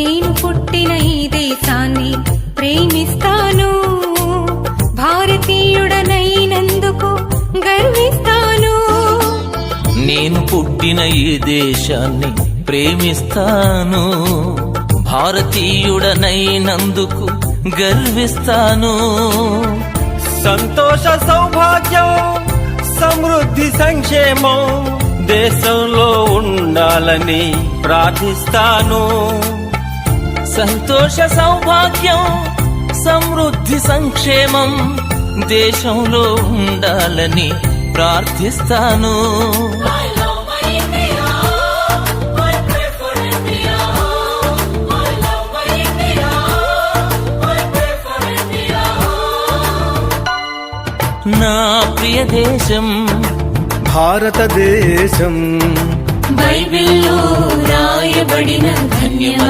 నేను పుట్టిన ఈ దేశాన్ని ప్రేమిస్తాను. భారతీయుడనైనందుకు గర్విస్తాను. నేను పుట్టిన ఈ దేశాన్ని ప్రేమిస్తాను. భారతీయుడనైనందుకు గర్విస్తాను. సంతోష సౌభాగ్యం సమృద్ధి సంక్షేమం దేశంలో ఉండాలని ప్రార్థిస్తాను. సంతోష సౌభాగ్యం సమృద్ధి సంక్షేమం దేశంలో ఉండాలని ప్రార్థిస్తాను. నా ప్రియ దేశం భారతదేశం. బైబిల్లో రాయబడిన ధన్యమైన